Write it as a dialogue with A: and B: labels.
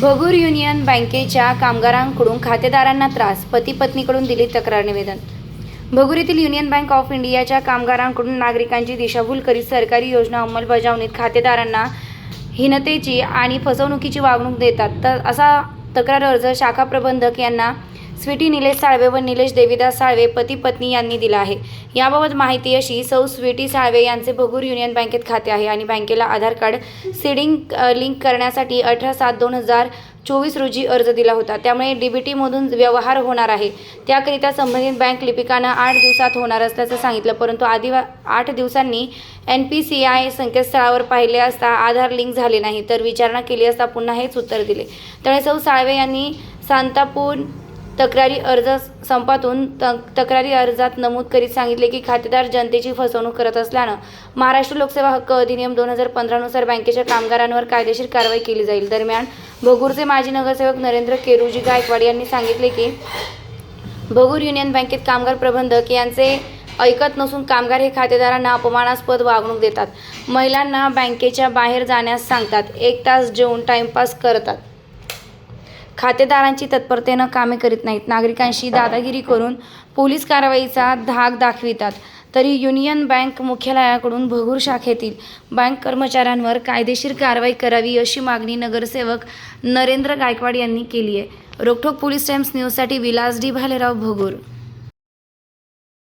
A: Bhagur union बँकेच्या कामगारांकडून खातेदारांना त्रास पती पत्नीकडून दिली तक्रार निवेदन. भगूर येथील युनियन बँक ऑफ इंडियाच्या कामगारांकडून नागरिकांची दिशाभूल करीत सरकारी योजना अंमलबजावणीत खातेदारांना हीनतेची आणि फसवणुकीची वागणूक देतात. तर असा तक्रार अर्ज शाखा प्रबंधक यांना स्वीटी निलेश साळवे व निलेश देवीदास साळवे पती पत्नी यांनी दिला आहे. याबाबत माहिती अशी सौ स्वीटी साळवे यांचे भगूर युनियन बँकेत खाते आहे आणि बँकेला आधार कार्ड सीडिंग लिंक करण्यासाठी अठरा सात दोन हजार चोवीस रोजी अर्ज दिला होता. त्यामुळे डीबीटीमधून व्यवहार होणार आहे. त्याकरिता संबंधित बँक लिपिकानं आठ दिवसात होणार असल्याचं सांगितलं परंतु आधी आठ दिवसांनी एन पी सी आय संकेतस्थळावर पाहिले असता आधार लिंक झाले नाही तर विचारणा केली असता पुन्हा हेच उत्तर दिले. त्यामुळे सौ साळवे यांनी सांतापूर तक्रारी अर्ज संपातून त- तक्रारी अर्जात नमूद करीत सांगितले की खातेदार जनतेची फसवणूक करत असल्यानं महाराष्ट्र लोकसेवा हक्क अधिनियम दोन हजार पंधरानुसार बँकेच्या कामगारांवर कायदेशीर कारवाई केली जाईल. दरम्यान भगूरचे माजी नगरसेवक नरेंद्र केरुजी गायकवाड यांनी सांगितले की भगूर युनियन बँकेत कामगार प्रबंधक यांचे ऐकत नसून कामगार हे खातेदारांना अपमानास्पद वागणूक देतात. महिलांना बँकेच्या बाहेर जाण्यास सांगतात. एक तास जेवून टाइमपास करतात. खातेदारांची तत्परतेनं कामे करीत नाहीत. नागरिकांशी दादागिरी करून पोलीस कारवाईचा धाक दाखवितात. तरी युनियन बँक मुख्यालयाकडून भगूर शाखेतील बँक कर्मचाऱ्यांवर कायदेशीर कारवाई करावी अशी मागणी नगरसेवक नरेंद्र गायकवाड यांनी केली आहे रोखोक पोलीस टाइम्स न्यूजसाठी विलास डी भालेराव भगूर.